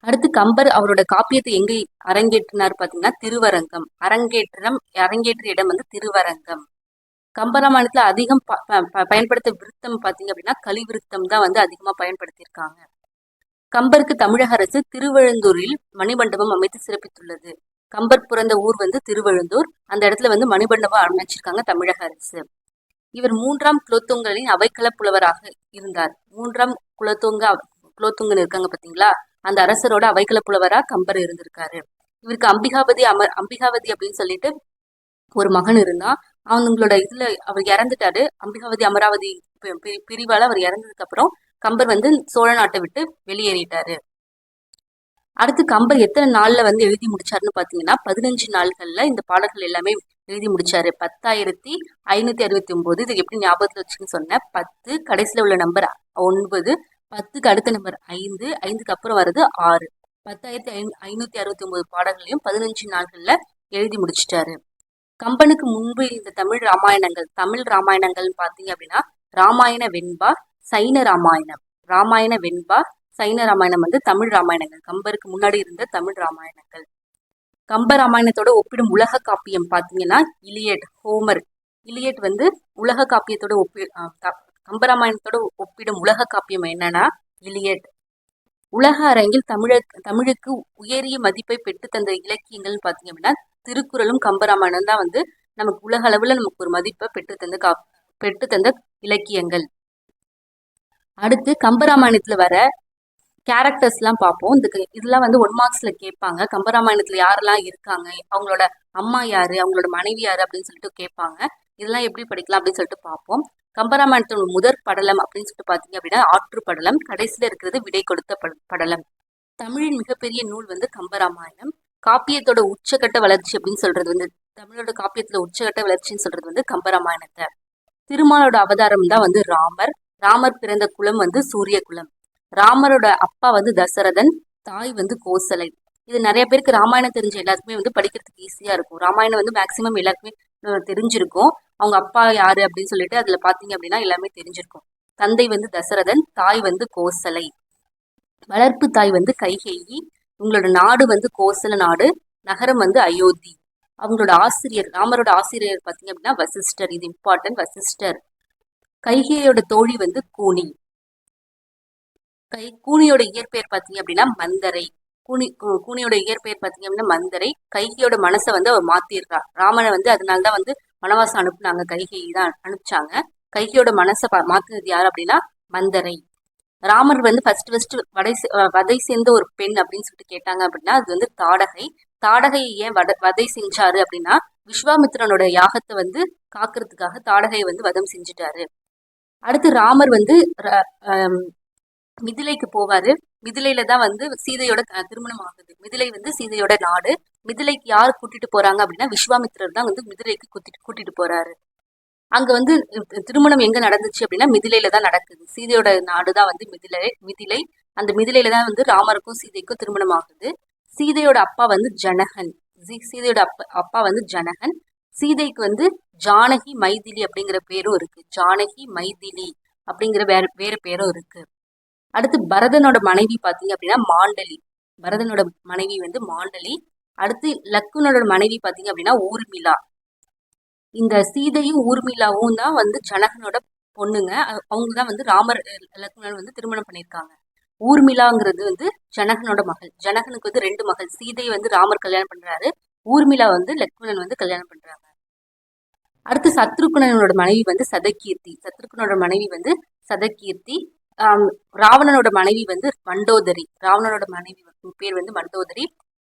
அடுத்து கம்பர் அவரோட காப்பியத்தை எங்க அரங்கேற்றினார் பாத்தீங்கன்னா திருவரங்கம். அரங்கேற்றம் அரங்கேற்ற இடம் வந்து திருவரங்கம். கம்பராமாயணத்துல அதிகம் ப- ப- ப- பயன்படுத்த விருத்தம் பாத்தீங்க அப்படின்னா கலிவிருத்தம் தான் வந்து அதிகமா பயன்படுத்தியிருக்காங்க. கம்பருக்கு தமிழக அரசு திருவழுந்தூரில் மணிமண்டபம் அமைத்து சிறப்பித்துள்ளது. கம்பர் பிறந்த ஊர் வந்து திருவழுந்தூர் அந்த இடத்துல வந்து மணிபண்டபம் அமைச்சிருக்காங்க தமிழக அரசு. இவர் மூன்றாம் குலோத்துங்கலின் அவைக்கள புலவராக இருந்தார். மூன்றாம் குலோத்துங்க குலோத்துங்கன் இருக்காங்க பாத்தீங்களா? அந்த அரசரோட அவைக்கள புலவரா கம்பர் இருந்திருக்காரு. இவருக்கு அம்பிகாபதி அமர் அம்பிகாவதி அப்படின்னு சொல்லிட்டு ஒரு மகன் இருந்தான் அவங்களோட இதுல அவர் இறந்துட்டாரு. அம்பிகாவதி அமராவதி பிரிவால அவர் இறந்ததுக்கு அப்புறம் கம்பர் வந்து சோழ நாட்டை விட்டு வெளியேறிட்டாரு. அடுத்து கம்பர் எத்தனை நாள்ல வந்து எழுதி முடிச்சாருன்னு பாத்தீங்கன்னா பதினஞ்சு நாள்கள்ல இந்த பாடல்கள் எல்லாமே எழுதி முடிச்சாரு. பத்தாயிரத்தி ஐநூத்தி அறுபத்தி ஒன்பது இது எப்படி ஞாபகத்துல வச்சுன்னு சொன்னேன். பத்து கடைசியில உள்ள நம்பர் ஒன்பது பத்துக்கு அடுத்த நம்பர் ஐந்து ஐந்துக்கு அப்புறம் வர்றது ஆறு. பத்தாயிரத்தி ஐநூ ஐநூத்தி அறுபத்தி ஒன்பது பாடல்களையும் பதினஞ்சு நாள்கள்ல எழுதி முடிச்சிட்டாரு. கம்பனுக்கு முன்பு இந்த தமிழ் ராமாயணங்கள் தமிழ் ராமாயணங்கள்னு பார்த்தீங்க அப்படின்னா ராமாயண வெண்பா சைன ராமாயணம். ராமாயண வெண்பா சைன ராமாயணம் வந்து தமிழ் ராமாயணங்கள். கம்பருக்கு முன்னாடி இருந்த தமிழ் ராமாயணங்கள். கம்ப ராமாயணத்தோட ஒப்பிடும் உலக காப்பியம் பார்த்தீங்கன்னா இலியட் ஹோமர். இலியட் வந்து உலக காப்பியத்தோட ஒப்பி ஆ, கம்பராமாயணத்தோட ஒப்பிடும் உலக காப்பியம் என்னன்னா இலியட். உலக அரங்கில் தமிழ தமிழுக்கு உயரிய மதிப்பை பெற்று தந்த இலக்கியங்கள்னு பார்த்தீங்க அப்படின்னா திருக்குறளும் கம்பராமாயணம் தான் வந்து நமக்கு உலக அளவில் நமக்கு ஒரு மதிப்பை பெற்று தந்த கா பெற்று தந்த இலக்கியங்கள். அடுத்து கம்பராமாயணத்தில் வர கேரக்டர்ஸ்லாம் பார்ப்போம். இந்த இதெல்லாம் வந்து ஒன் மார்க்ஸில் கேட்பாங்க. கம்பராமாயணத்தில் யாரெல்லாம் இருக்காங்க? அவங்களோட அம்மா யார்? அவங்களோட மனைவி யார்? அப்படின்னு சொல்லிட்டு கேட்பாங்க. இதெல்லாம் எப்படி படிக்கலாம் அப்படின்னு சொல்லிட்டு பார்ப்போம். கம்பராமாயணத்தோட முதற் படலம் அப்படின்னு சொல்லிட்டு பார்த்தீங்க அப்படின்னா ஆற்று படலம். கடைசியில் இருக்கிறது விடை கொடுத்த படலம். தமிழின் மிகப்பெரிய நூல் வந்து கம்பராமாயணம். காப்பியத்தோட உச்சகட்ட வளர்ச்சி அப்படின்னு சொல்றது வந்து தமிழோட காப்பியத்துல உச்சகட்ட வளர்ச்சின்னு சொல்றது வந்து கம்பராமாயணத்தை. திருமாலோட அவதாரம் தான் வந்து ராமர். ராமர் பிறந்த குலம் வந்து சூரிய குலம் ராமரோட அப்பா வந்து தசரதன் தாய் வந்து கோசலை. இது நிறைய பேருக்கு ராமாயணம் தெரிஞ்ச எல்லாருக்குமே வந்து படிக்கிறதுக்கு ஈஸியா இருக்கும். ராமாயணம் வந்து மேக்சிமம் எல்லாருக்குமே தெரிஞ்சிருக்கும். அவங்க அப்பா யாரு அப்படின்னு சொல்லிட்டு அதுல பாத்தீங்க அப்படின்னா எல்லாமே தெரிஞ்சிருக்கும். தந்தை வந்து தசரதன் தாய் வந்து கோசலை. வளர்ப்பு தாய் வந்து கைகேயி. உங்களோட நாடு வந்து கோசல நாடு நகரம் வந்து அயோத்தி. அவங்களோட ஆசிரியர் ராமரோட ஆசிரியர் பார்த்தீங்க அப்படின்னா வசிஷ்டர். இது இம்பார்ட்டன்ட் வசிஷ்டர். கைகேயோட தோழி வந்து கூனி. கை கூனியோட இயற்பெயர் பார்த்தீங்க அப்படின்னா மந்தரை. கூனி கூனியோட இயற்பெயர் பார்த்தீங்க அப்படின்னா மந்தரை. கைகையோட மனசை வந்து அவர் மாத்திருக்கா ராமனை வந்து அதனால தான் வந்து வனவாசம் அனுப்புனாங்க. கைகை தான் அனுப்பிச்சாங்க. கைகையோட மனசை பா- யார் அப்படின்னா மந்தரை. ராமர் வந்து ஃபர்ஸ்ட் ஃபர்ஸ்ட் வடை வதை சேர்ந்த ஒரு பெண் அப்படின்னு சொல்லிட்டு கேட்டாங்க அப்படின்னா அது வந்து தாடகை. தாடகையை ஏன் வட வதை செஞ்சாரு அப்படின்னா விஸ்வாமித்திரனோட யாகத்தை வந்து காக்கிறதுக்காக தாடகையை வந்து வதம் செஞ்சுட்டாரு. அடுத்து ராமர் வந்து மிதிலைக்கு போவாரு. மிதிலையில தான் வந்து சீதையோட திருமணம் ஆகுது. மிதிலை வந்து சீதையோட நாடு. மிதிலைக்கு யார் கூட்டிட்டு போறாங்க அப்படின்னா விஸ்வாமித்திரர் தான் வந்து மிதிலைக்கு கூட்டிட்டு கூட்டிட்டு போறாரு. அங்க வந்து திருமணம் எங்க நடந்துச்சு அப்படின்னா மிதிலையில தான் நடக்குது. சீதையோட நாடு தான் வந்து மிதிலை மிதிலை. அந்த மிதிலையில தான் வந்து ராமருக்கும் சீதைக்கும் திருமணம் ஆகுது. சீதையோட அப்பா வந்து ஜனகன். சீதையோட அப்பா அப்பா வந்து ஜனகன். சீதைக்கு வந்து ஜானகி மைதிலி அப்படிங்கிற பேரும் இருக்கு. ஜானகி மைதிலி அப்படிங்கிற வேற வேற பேரும் இருக்கு. அடுத்து பரதனோட மனைவி பார்த்தீங்க அப்படின்னா மாண்டலி. பரதனோட மனைவி வந்து மாண்டலி. அடுத்து லக்குனோட மனைவி பார்த்தீங்க அப்படின்னா ஊர்மிளா. இந்த சீதையும் ஊர்மிளாவும் தான் வந்து ஜனகனோட பொண்ணுங்க. அவங்க தான் வந்து ராமர் அஹ், வந்து திருமணம் பண்ணியிருக்காங்க. ஊர்மிளாங்கிறது வந்து ஜனகனோட மகள். ஜனகனுக்கு வந்து ரெண்டு மகள். சீதை வந்து ராமர் கல்யாணம் பண்றாரு. ஊர்மிளா வந்து லக்ஷ்மணன் வந்து கல்யாணம் பண்றாங்க. அடுத்து சத்ருகுணனோட மனைவி வந்து சதகீர்த்தி. சத்ருகுணனோட மனைவி வந்து சதகீர்த்தி. ராவணனோட மனைவி வந்து மண்டோதரி. ராவணனோட மனைவி பேர் வந்து மண்டோதரி.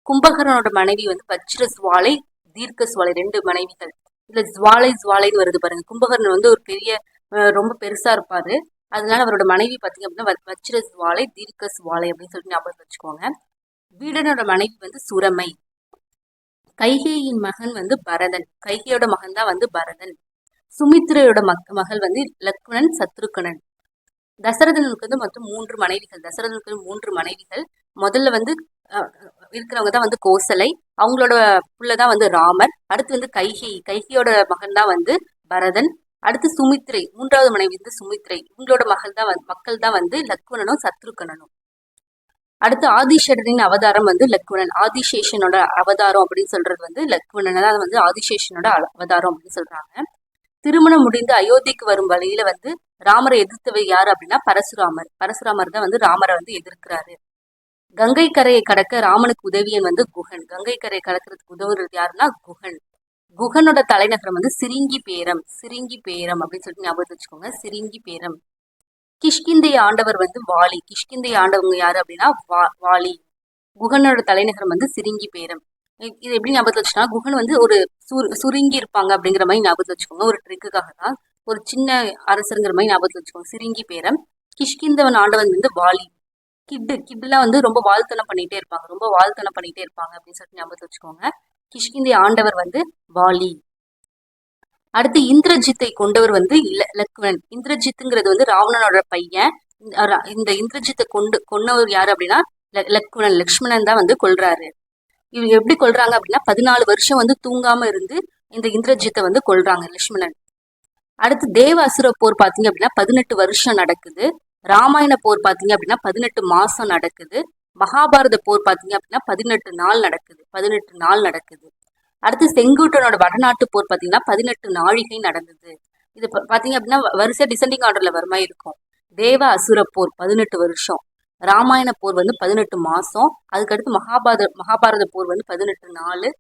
கும்பகரனோட மனைவி வந்து வஜ்ர சுவாலை தீர்க்க சுவாலை ரெண்டு மனைவிகள். இதுல ஜுவாலை ஜுவாலைன்னு வருது பாருங்க. கும்பகர்ணன் வந்து ஒரு பெரிய ரொம்ப பெருசா இருப்பாரு. அதனால அவரோட மனைவி பாத்தீங்க அப்படின்னா வ- வஜ்ர சுவாலை தீர்க்க சுவாலை அப்படின்னு சொல்லிட்டு ஞாபகம் வச்சுக்கோங்க. வீடனோட மனைவி வந்து சுரமை. கைகேயின் மகன் வந்து பரதன். கைகையோட மகன் தான் வந்து பரதன். சுமித்ரையோட மக் மகள் வந்து லக்மணன் சத்ருகணன் தசரதனுக்கு வந்து மொத்தம் மூன்று மனைவிகள். தசரதனுக்கு மூன்று மனைவிகள். முதல்ல வந்து அஹ், இருக்கிறவங்க தான் வந்து கோசலை. அவங்களோட புள்ள தான் வந்து ராமர். அடுத்து வந்து கைகை. கைகையோட மகன் தான் வந்து பரதன். அடுத்து சுமித்ரை. மூன்றாவது மனைவி வந்து சுமித்ரை. இவங்களோட மகள் தான் மக்கள் தான் வந்து லக்குவனனும் சத்ருகணனும் அடுத்து ஆதிசேஷனின் அவதாரம் வந்து லக்குவனன் ஆதிசேஷனோட அவதாரம் அப்படின்னு சொல்றது வந்து லக்குவனன் தான் வந்து ஆதிசேஷனோட அவதாரம் அப்படின்னு சொல்றாங்க. திருமணம் முடிந்து அயோத்திக்கு வரும் வழியில வந்து ராமரை எதிர்த்தவர் யாரு அப்படின்னா பரசுராமர். பரசுராமர் தான் வந்து ராமரை வந்து எதிர்க்கிறாரு. கங்கை கரையை கடக்க ராமனுக்கு உதவியன் வந்து குகன். கங்கை கரையை கடக்கிறதுக்கு உதவுறது யாருன்னா குகன். குகனோட தலைநகரம் வந்து சிரிங்கி பேரம். சிரிங்கி பேரம் அப்படின்னு சொல்லிட்டு ஞாபகத்தை வச்சுக்கோங்க. சிரிங்கி பேரம். கிஷ்கிந்தை ஆண்டவர் வந்து வாலி. கிஷ்கிந்தை ஆண்டவங்க யாரு அப்படின்னா வா- வாலி. குகனோட தலைநகரம் வந்து சிரிங்கி பேரம். இது எப்படி ஞாபகத்தில் வச்சுன்னா குகன் வந்து ஒரு சுரு சுருங்கி இருப்பாங்க அப்படிங்கிற மாதிரி ஞாபகத்தை வச்சுக்கோங்க. ஒரு ட்ரிக்குக்காக தான் ஒரு சின்ன அரசருங்கிற மாதிரி ஞாபகத்தில் வச்சுக்கோங்க. சிரிங்கி பேரம் கிஷ்கிந்தவன் ஆண்டவன் வந்து வாலி. கிட்டு கிட்டுலாம் வந்து ரொம்ப வாழ்த்தனம் பண்ணிகிட்டே இருப்பாங்க. ரொம்ப வாழ்த்தனம் பண்ணிகிட்டே இருப்பாங்க அப்படின்னு சொல்லிட்டு ஞாபகத்தில் வச்சுக்கோங்க. கிஷ்கிந்தை ஆண்டவர் வந்து வாலி. அடுத்து இந்திரஜித்தை கொண்டவர் வந்து இல லக்வன் இந்திரஜித்துங்கிறது வந்து ராவணனோட பையன். இந்த இந்திரஜித்தை கொண்டு கொன்னவர் யாரு அப்படின்னா ல- லக்வணன் லக்ஷ்மணன் தான் வந்து கொள்றாரு இவங்க எப்படி கொள்றாங்க அப்படின்னா பதினாலு வருஷம் வந்து தூங்காம இருந்து இந்த இந்திரஜித்தை வந்து கொள்றாங்க லக்ஷ்மணன். அடுத்து தேவ அசுர போர் பார்த்தீங்க அப்படின்னா பதினெட்டு வருஷம் நடக்குது. ராமாயண போர் பார்த்தீங்க அப்படின்னா பதினெட்டு மாசம் நடக்குது. மகாபாரத போர் பார்த்தீங்க அப்படின்னா பதினெட்டு நாள் நடக்குது. பதினெட்டு நாள் நடக்குது. அடுத்து செங்குட்டனோட வடநாட்டு போர் பார்த்தீங்கன்னா பதினெட்டு நாழிகை நடந்தது. இது பார்த்தீங்க அப்படின்னா வ- வரிசை டிசெண்டிங் ஆர்டர்ல வர மாதிரி இருக்கும். தேவ அசுர போர் பதினெட்டு வருஷம். ராமாயண போர் வந்து பதினெட்டு மாசம். அதுக்கடுத்து மகாபாரத மகாபாரத போர் வந்து பதினெட்டு நாள்.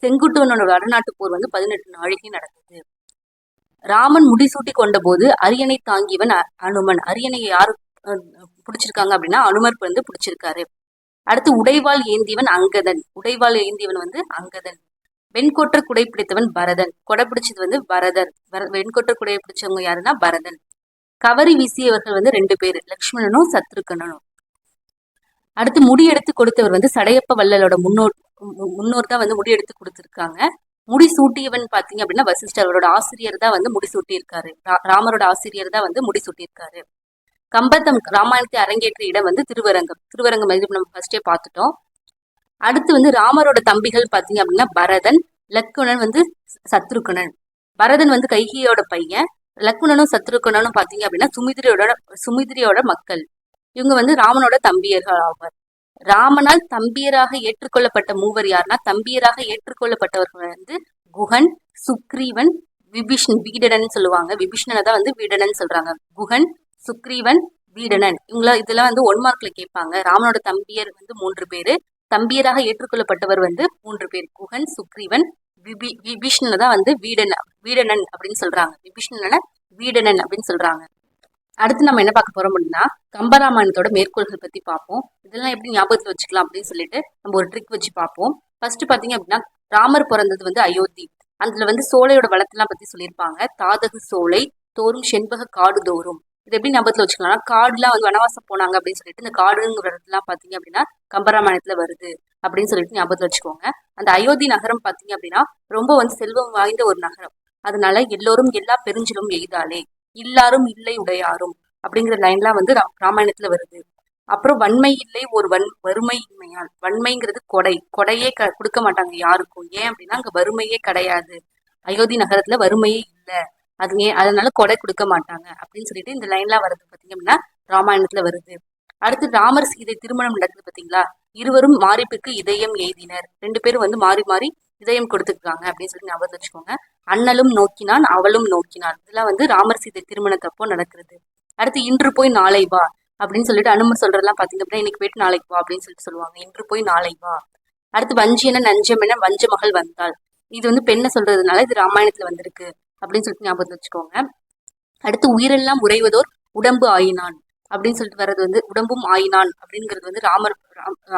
செங்குட்டுவனோட வடநாட்டு போர் வந்து பதினெட்டு நாழிகை நடந்தது. ராமன் முடிசூட்டி கொண்ட போது அரியணை தாங்கியவன் அ- அனுமன். அரியணையை யாரு அஹ், பிடிச்சிருக்காங்க அப்படின்னா அனுமர் வந்து பிடிச்சிருக்காரு. அடுத்து உடைவாள் ஏந்தியவன் அங்கதன். உடைவாள் ஏந்தியவன் வந்து அங்கதன். வெண்கொற்ற குடை பிடித்தவன் பரதன். கொடை பிடிச்சது வந்து பரதர். வெண்கொற்ற குடையை பிடிச்சவங்க யாருன்னா பரதன். கவரி வீசியவர்கள் வந்து ரெண்டு பேர். லக்ஷ்மணனும் சத்ருக்கனனும் அடுத்து முடி எடுத்து கொடுத்தவர் வந்து சடையப்ப வள்ளலோட முன்னோர் முன்னோர் தான் வந்து முடி எடுத்து கொடுத்துருக்காங்க. முடி சூட்டியவன் அப்படின்னா வசிஷ்டர் அவரோட ஆசிரியர் தான் வந்து முடிசூட்டியிருக்காரு. ரா- ராமரோட ஆசிரியர் தான் வந்து முடிசூட்டியிருக்காரு. கம்பத்தம் ராமாயணத்தை அரங்கேற்றிய இடம் வந்து திருவரங்கம். திருவரங்கம் இது நம்ம ஃபர்ஸ்டே பார்த்துட்டோம். அடுத்து வந்து ராமரோட தம்பிகள் பார்த்தீங்க அப்படின்னா பரதன் லக்குணன் வந்து சத்ருகுணன். பரதன் வந்து கைகியோட பையன் லக்குணனும் சத்ருகுணனும் பார்த்தீங்க அப்படின்னா சுமிதிரியோட சுமிதிரியோட மக்கள். இவங்க வந்து ராமனோட தம்பியர்கள் ஆவார். ராமனால் தம்பியராக ஏற்றுக்கொள்ளப்பட்ட மூவர் யாருன்னா தம்பியராக ஏற்றுக்கொள்ளப்பட்டவர்கள் வந்து குகன் சுக்ரீவன் விபீஷன் வீடனன் சொல்லுவாங்க. விபீஷணனை தான் வந்து வீடனன் சொல்றாங்க. குகன் சுக்ரீவன் வீடனன். இவங்கள இதெல்லாம் வந்து ஒன் மார்க்ல கேட்பாங்க. ராமனோட தம்பியர் வந்து மூன்று பேரு. தம்பியராக ஏற்றுக்கொள்ளப்பட்டவர் வந்து மூன்று பேர். குகன் சுக்ரீவன் விபி விபீஷணனை தான் வந்து வீடன் வீடனன் அப்படின்னு சொல்றாங்க. விபீஷணனை வீடனன் அப்படின்னு சொல்றாங்க. அடுத்து நம்ம என்ன பார்க்க போறோம் அப்படின்னா கம்பராமாயணத்தோட மேற்கோள்கள் பத்தி பார்ப்போம். இதெல்லாம் எப்படி ஞாபகத்தில் வச்சுக்கலாம் அப்படின்னு சொல்லிட்டு நம்ம ஒரு ட்ரிக் வச்சு பார்ப்போம். ஃபர்ஸ்ட் பாத்தீங்க அப்படின்னா ராமர் பிறந்தது வந்து அயோத்தி. அதுல வந்து சோலையோட வளத்தெல்லாம் பத்தி சொல்லியிருப்பாங்க. தாதகு சோலை தோறும் செண்பக காடு தோறும். இது எப்படி ஞாபகத்தில் வச்சுக்கலாம்னா காடுலாம் வந்து வனவாசம் போனாங்க அப்படின்னு சொல்லிட்டு இந்த காடுங்கிற இடத்துலாம் அப்படின்னா கம்பராமாயணத்துல வருது அப்படின்னு சொல்லிட்டு ஞாபகத்தில் வச்சுக்கோங்க. அந்த அயோத்தி நகரம் பார்த்தீங்க அப்படின்னா ரொம்ப வந்து செல்வம் வாய்ந்த ஒரு நகரம். அதனால எல்லோரும் எல்லா பெருஞ்சிலும் எய்தாலே. இல்லாரும் இல்லை உடையாரும் அப்படிங்கிற லைன்லாம் வந்து ரா- ராமாயணத்துல வருது. அப்புறம் வன்மை இல்லை ஒரு வன் வறுமை இன்மையால் வன்மைங்கிறது கொடை. கொடையே க கொடுக்க மாட்டாங்க யாருக்கும். ஏன் அப்படின்னா அங்க வறுமையே கிடையாது. அயோத்தி நகரத்துல வறுமையே இல்லை. அது ஏன் அதனால கொடை கொடுக்க மாட்டாங்க அப்படின்னு சொல்லிட்டு இந்த லைன்லாம் வருது பாத்தீங்க அப்படின்னா ராமாயணத்துல வருது. அடுத்து ராமர் சீதை திருமணம் நடக்குது பாத்தீங்களா? இருவரும் மாரிப்புக்கு இதயம் எய்தினர் ரெண்டு பேரும் வந்து மாறி மாறி இதயம் கொடுத்துருக்காங்க அப்படின்னு சொல்லி ஞாபகம் வச்சுக்கோங்க. அண்ணலும் நோக்கினான் அவளும் நோக்கினாள் இதெல்லாம் வந்து ராமர் சீதை திருமணத்தப்போ நடக்கிறது. அடுத்து இன்று போய் நாளை வா அப்படின்னு சொல்லிட்டு அனுமர் சொல்றதெல்லாம் பாத்தீங்க அப்படின்னா இன்னைக்கு போயிட்டு நாளைக்கு வா அப்படின்னு சொல்லிட்டு சொல்லுவாங்க. இன்று போய் நாளை வா. அடுத்து வஞ்சியன நஞ்சமென வஞ்ச மகள் வந்தாள். இது வந்து பெண்ணை சொல்றதுனால இது ராமாயணத்துல வந்திருக்கு அப்படின்னு சொல்லிட்டு ஞாபகத்தில் வச்சுக்கோங்க. அடுத்து உயிரெல்லாம் உறைவதோர் உடம்பு ஆயினான் அப்படின்னு சொல்லிட்டு வர்றது வந்து உடம்பும் ஆயினான் அப்படிங்கிறது வந்து ராமர்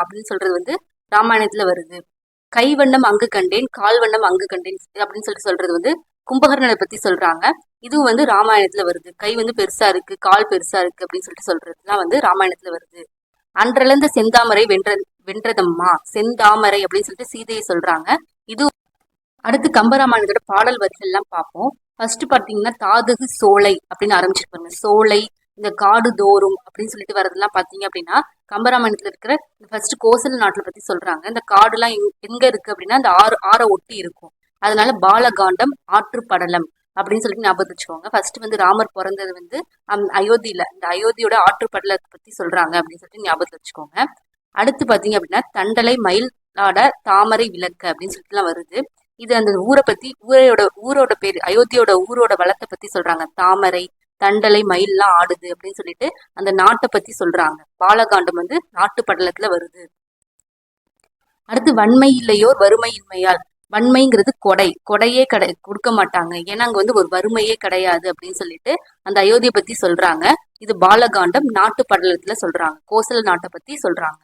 அப்படின்னு சொல்றது வந்து ராமாயணத்துல வருது. கை வண்ணம் அங்கு கண்டேன் கால் வண்ணம் அங்கு கண்டேன் அப்படின்னு சொல்லிட்டு சொல்றது வந்து கும்பகர்ணனை பத்தி சொல்றாங்க. இதுவும் வந்து ராமாயணத்துல வருது. கை வந்து பெருசா இருக்கு கால் பெருசா இருக்கு அப்படின்னு சொல்லிட்டு சொல்றதுலாம் வந்து ராமாயணத்துல வருது. அன்றளந்த செந்தாமரை வென்ற வென்றதம்மா செந்தாமரை அப்படின்னு சொல்லிட்டு சீதையை சொல்றாங்க. இது அடுத்து கம்பராமாயணத்தோட பாடல் வரிகள் எல்லாம் பார்ப்போம். ஃபர்ஸ்ட் பார்த்தீங்கன்னா தாதகு சோலை அப்படின்னு ஆரம்பிச்சிருப்பாங்க. சோலை இந்த காடு தோறும் அப்படின்னு சொல்லிட்டு வரதெல்லாம் பார்த்தீங்க அப்படின்னா கம்பராமாயணத்தில் இருக்கிற ஃபர்ஸ்ட் கோசல நாட்டில் பற்றி சொல்கிறாங்க இந்த காடுலாம் எங் எங்கே இருக்குது அப்படின்னா அந்த ஆறு ஆறை ஒட்டி இருக்கும். அதனால பாலகாண்டம் ஆற்றுப்படலம் அப்படின்னு சொல்லிட்டு ஞாபகத்து வச்சுக்கோங்க. ஃபர்ஸ்ட் வந்து ராமர் பிறந்தது வந்து அம், அயோத்தியில இந்த அயோத்தியோட ஆற்றுப்படலத்தை பற்றி சொல்கிறாங்க அப்படின்னு சொல்லிட்டு ஞாபகத்துல வச்சுக்கோங்க. அடுத்து பார்த்தீங்க அப்படின்னா தண்டலை மயிலாட தாமரை விளக்கு அப்படின்னு சொல்லிட்டுலாம் வருது. இது அந்த ஊரை பத்தி ஊரையோட ஊரோட பேர் அயோத்தியோட ஊரோட வளத்தை பத்தி சொல்றாங்க. தாமரை தண்டலை மயில்லாம் ஆடுது அப்படின்னு சொல்லிட்டு அந்த நாட்டை பத்தி சொல்றாங்க. பாலகாண்டம் வந்து நாட்டு படலத்துல வருது. அடுத்து வன்மை இல்லையோர் வறுமை இன்மையால் வன்மைங்கிறது கொடை. கொடையே கடை கொடுக்க மாட்டாங்க. ஏன்னா அங்க வந்து ஒரு வறுமையே கிடையாது அப்படின்னு சொல்லிட்டு அந்த அயோத்தியை பத்தி சொல்றாங்க. இது பாலகாண்டம் நாட்டு படலத்துல சொல்றாங்க. கோசல நாட்டை பத்தி சொல்றாங்க.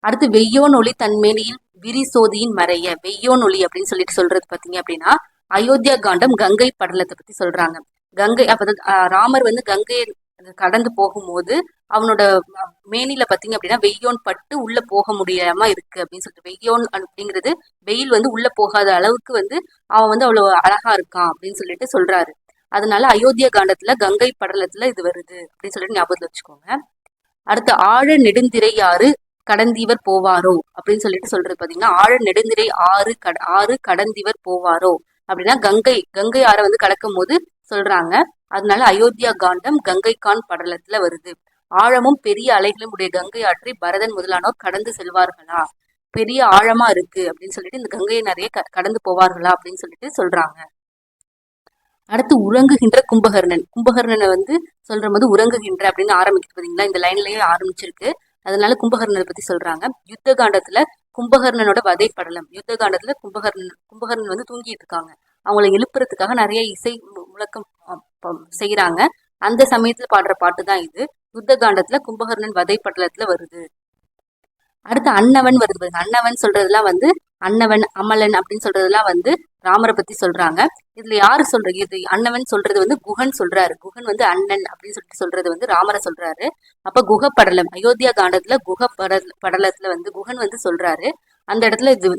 அடுத்து வெய்யோன் ஒளி தன்மேனியில் விரிசோதியின் மறைய. வெய்யோன் ஒளி அப்படின்னு சொல்லிட்டு சொல்றது பாத்தீங்க அப்படின்னா அயோத்தியா காண்டம் கங்கை படலத்தை பத்தி சொல்றாங்க. கங்கை அப்ப ராமர் வந்து கங்கையை கடந்து போகும்போது அவனோட மேனில பாத்தீங்க அப்படின்னா வெய்யோன் பட்டு உள்ள போக முடியாம இருக்கு அப்படின்னு சொல்லிட்டு வெய்யோன் அப்படிங்கிறது வெயில் வந்து உள்ள போகாத அளவுக்கு வந்து அவன் வந்து அவ்வளவு அழகா இருக்கான் அப்படின்னு சொல்லிட்டு சொல்றாரு. அதனால அயோத்தியா காண்டத்துல கங்கை படலத்துல இது வருது அப்படின்னு சொல்லிட்டு ஞாபகத்துல வச்சுக்கோங்க. அடுத்து ஆழ நெடுந்திரை யாரு கடந்திவர் போவாரோ அப்படின்னு சொல்லிட்டு சொல்றது பாத்தீங்கன்னா ஆழ நெடுந்திரை ஆறு கட ஆறு கடந்திவர் போவாரோ அப்படின்னா கங்கை கங்கை ஆறை வந்து கடக்கும் போது சொல்றாங்க. அதனால அயோத்தியா காண்டம் கங்கைகான் படலத்துல வருது. ஆழமும் பெரிய அலைகளும் உடைய கங்கை ஆற்றி பரதன் முதலானோர் கடந்து செல்வார்களா? பெரிய ஆழமா இருக்கு அப்படின்னு சொல்லிட்டு இந்த கங்கையை நிறைய க- கடந்து போவார்களா அப்படின்னு சொல்லிட்டு சொல்றாங்க. அடுத்து உறங்குகின்ற கும்பகர்ணன். கும்பகர்ணனை வந்து சொல்ற போது உறங்குகின்ற அப்படின்னு ஆரம்பிக்கிறது பாத்தீங்களா? இந்த லைன்லயே ஆரம்பிச்சிருக்கு. அதனால கும்பகர்ணனை பத்தி சொல்றாங்க. யுத்த காண்டத்துல கும்பகர்ணனோட வதை படலம் யுத்த காண்டத்துல கும்பகர்ணன் கும்பகர்ணன் வந்து தூங்கிட்டு இருக்காங்க. அவங்களை எழுப்புறதுக்காக நிறைய இசை முழக்கம் செய்கிறாங்க அந்த சமயத்தில் பாடுற பாட்டு தான் இது. யுத்த காண்டத்துல கும்பகர்ணன் வதை பட்டலத்துல வருது. அடுத்து அன்னவன் வருது அன்னவன் சொல்றதெல்லாம் வந்து அன்னவன் அமலன் அப்படின்னு சொல்றதெல்லாம் வந்து ராமரை பத்தி சொல்றாங்க. இதுல யாரு சொல்றது இது? அன்னவன் சொல்றது வந்து குகன் சொல்றாரு. குகன் வந்து அண்ணன் அப்படின்னு சொல்லிட்டு சொல்றது வந்து ராமரை சொல்றாரு. அப்ப குக படலம் அயோத்தியா காண்டத்துல குக படல படலத்துல வந்து குகன் வந்து சொல்றாரு. அந்த இடத்துல இது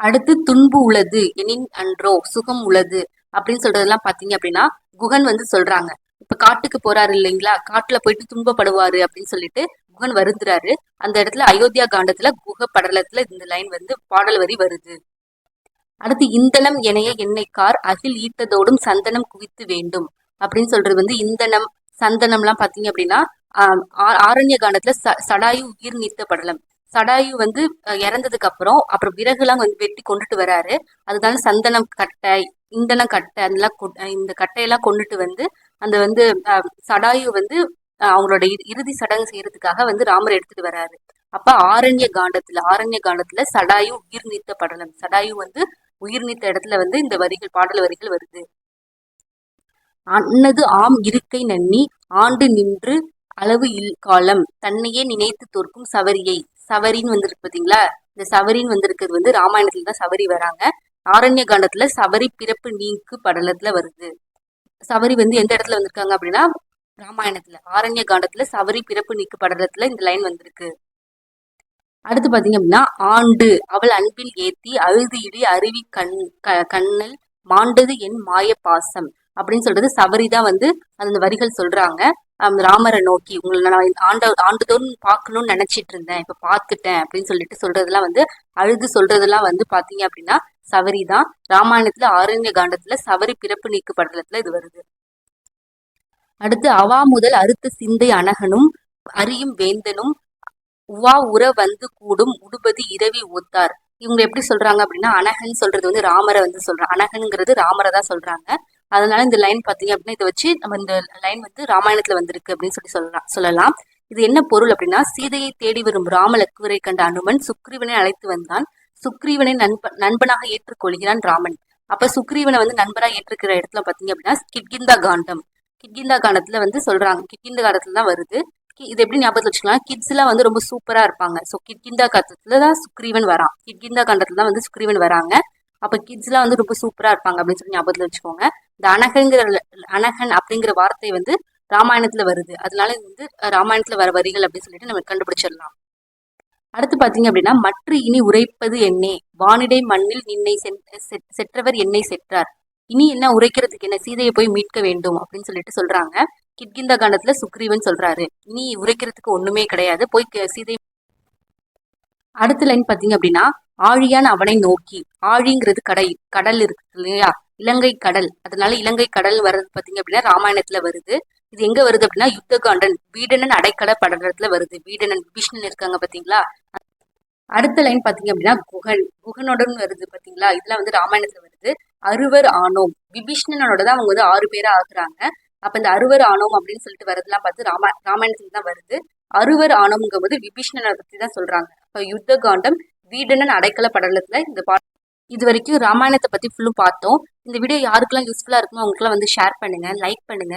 அடுத்து துன்பு உள்ளது எனின் அன்றோ சுகம் உள்ளது அப்படின்னு சொல்றதெல்லாம் பாத்தீங்க அப்படின்னா குகன் வந்து சொல்றாங்க. இப்ப காட்டுக்கு போறாரு இல்லைங்களா? காட்டுல போயிட்டு துன்பப்படுவாரு அப்படின்னு சொல்லிட்டு குகன் வருந்துறாரு. அந்த இடத்துல அயோத்தியா காண்டத்துல குக படலத்துல இந்த லைன் வந்து பாடல் வரி வருது. அடுத்து இந்தனம் எனைய எண்ணெய்க்கார் அகில் ஈட்டதோடும் சந்தனம் குவித்து வேண்டும். அப்படின்னு சொல்றது வந்து இந்தனம் சந்தனம்லாம் பாத்தீங்க அப்படின்னா ஆ- ஆரண்ய காண்டத்துல ச சடாயு உயிர் நீத்த படலம். சடாயு வந்து இறந்ததுக்கு அப்புறம் அப்புறம் விறகுலாம் வந்து வெட்டி கொண்டுட்டு வராரு. அதுதான் சந்தனம் கட்டை இந்தன கட்டை அதெல்லாம் இந்த கட்டையெல்லாம் கொண்டுட்டு வந்து அந்த வந்து சடாயு வந்து அவங்களோட இறு- இறுதி சடங்கு செய்யறதுக்காக வந்து ராமர் எடுத்துட்டு வராரு. அப்ப ஆரண்ய காண்டத்துல ஆரண்ய காண்டத்துல சடாயு உயிர் நீத்த படலம். சடாயு வந்து உயிர் நீத்த இடத்துல வந்து இந்த வரிகள் பாடல் வரிகள் வருது. அன்னது ஆம் இருக்கை நன்னி ஆண்டு நின்று அளவு இல் காலம். தன்னையே நினைத்து தோற்கும் சவரியை. சவரின்னு வந்திருக்கு பாத்தீங்களா? இந்த சவரின்னு வந்திருக்கிறது வந்து ராமாயணத்துல தான் சவரி வராங்க. ஆரண்ய காண்டத்துல சவரி பிறப்பு நீக்கு படலத்துல வருது. சவரி வந்து எந்த இடத்துல வந்திருக்காங்க அப்படின்னா ராமாயணத்துல. ஆரண்ய காண்டத்துல சவரி பிறப்பு நீக்கு படலத்துல இந்த லைன் வந்திருக்கு. அடுத்து பாத்தீங்க அப்படின்னா ஆண்டு. அவள் அன்பில் ஏத்தி அழுது இடி அருவி கண் க- கண்ணல் மாண்டது என் மாய பாசம். அப்படின்னு சொல்றது சபரி தான் வந்து அந்த வரிகள் சொல்றாங்க. ராமரை நோக்கி உங்களை நான் ஆண்ட ஆண்டுதோறும் பார்க்கணும்னு நினைச்சிட்டு இருந்தேன். இப்ப பார்த்துட்டேன். அப்படின்னு சொல்லிட்டு சொல்றதெல்லாம் வந்து அழுது சொல்றதெல்லாம் வந்து பாத்தீங்க அப்படின்னா சவரி தான் ராமாயணத்துல ஆரண்ய காண்டத்துல சவரி பிறப்பு நீக்கு படலத்துல இது வருது. அடுத்து அவா முதல் அறுத்த சிந்தை அனகனும் அறியும் வேந்தனும் உவா உற வந்து கூடும் உடுபதி இரவி ஒத்தார். இவங்க எப்படி சொல்றாங்க அப்படின்னா அனகன் சொல்றது வந்து ராமரை வந்து சொல்றாங்க. அனகன்ங்கிறது ராமரை தான் சொல்றாங்க. அதனால இந்த லைன் பாத்தீங்க அப்படின்னா இதை வச்சு நம்ம இந்த லைன் வந்து ராமாயணத்துல வந்திருக்கு அப்படின்னு சொல்லி சொல்லலாம் சொல்லலாம். இது என்ன பொருள் அப்படின்னா சீதையை தேடி வரும் ராம லக்குவரை கண்ட அனுமன் சுக்ரீவனை அழைத்து வந்தான். சுக்ரீவனை நண்ப நண்பனாக ஏற்றுக்கொள்கிறான் ராமன். அப்ப சுக்ரீவனை வந்து நண்பராக ஏற்றுக்கிற இடத்துல பாத்தீங்க அப்படின்னா கிட்கிந்தா காண்டம். கிட்கிந்தா காண்டத்துல வந்து சொல்றாங்க கிட்கிந்த காண்டத்துல தான் வருது. கி- இது எப்படி ஞாபகத்தில் வச்சுக்கலாம்? கிட்ஸ் எல்லாம் வந்து ரொம்ப சூப்பரா இருப்பாங்க. ஸோ கிட்கிந்தா காண்டத்துல தான் சுக்ரீவன் வரான். கிட்கிந்தா காண்டத்துல தான் வந்து சுக்ரீவன் வராங்க. அப்ப கிட்ஸ் எல்லாம் வந்து ரொம்ப சூப்பரா இருப்பாங்க அப்படின்னு சொல்லி ஞாபகத்துல வச்சுக்கோங்க. இந்த அனகங்கிற அனகன் அப்படிங்கிற வார்த்தை வந்து ராமாயணத்துல வருது. அதனால இது வந்து ராமாயணத்துல வர வரிகள் அப்படின்னு சொல்லிட்டு நம்ம கண்டுபிடிச்சிடலாம். அடுத்து பாத்தீங்க அப்படின்னா மற்ற இனி உரைப்பது என்னே? வானிடை மண்ணில் நின்னை சென்- செற்றவர் என்னை செற்றார். இனி என்ன உரைக்கிறதுக்கு என்ன? சீதையை போய் மீட்க வேண்டும் அப்படின்னு சொல்லிட்டு சொல்றாங்க. கிட்கிந்த காண்டத்துல சுக்ரீவன் சொல்றாரு. இனி உரைக்கிறதுக்கு ஒண்ணுமே கிடையாது. போய் க- சீதை அடுத்த லைன் பாத்தீங்க அப்படின்னா ஆழியான் அவனை நோக்கி. ஆழிங்கிறது கடை கடல் இருக்கு இல்லையா? இலங்கை கடல். அதனால இலங்கை கடல் வர்றது பாத்தீங்க அப்படின்னா ராமாயணத்துல வருது. இது எங்க வருது அப்படின்னா யுத்தகாண்டன் வீடனன் அடைக்கல படத்துல வருது. வீடனன் விபீஷ்ணன் இருக்காங்க பாத்தீங்களா? அடுத்த லைன் பாத்தீங்க அப்படின்னா குகன் குகனுடன் வருது பாத்தீங்களா? இதெல்லாம் வந்து ராமாயணத்துல வருது. அறுவர் ஆனோம் விபீஷ்ணனோட தான் அவங்க வந்து ஆறு பேரா ஆகுறாங்க. அப்ப இந்த அறுவர் ஆனோம் அப்படின்னு சொல்லிட்டு வரதெல்லாம் பார்த்து ராமா ராமாயணத்துல தான் வருது. அறுவர் ஆனோம்ங்கும் போது விபீஷ்ணனை பத்தி தான் சொல்றாங்க. இப்ப யுத்த காண்டம் வீடனன் அடைக்கல படலத்துல இந்த பா இது வரைக்கும் ராமாயணத்தை பத்தி ஃபுல்லும் பார்த்தோம். இந்த வீடியோ யாருக்கெல்லாம் யூஸ்ஃபுல்லா இருக்குமோ அவங்களுக்குலாம் வந்து ஷேர் பண்ணுங்க லைக் பண்ணுங்க.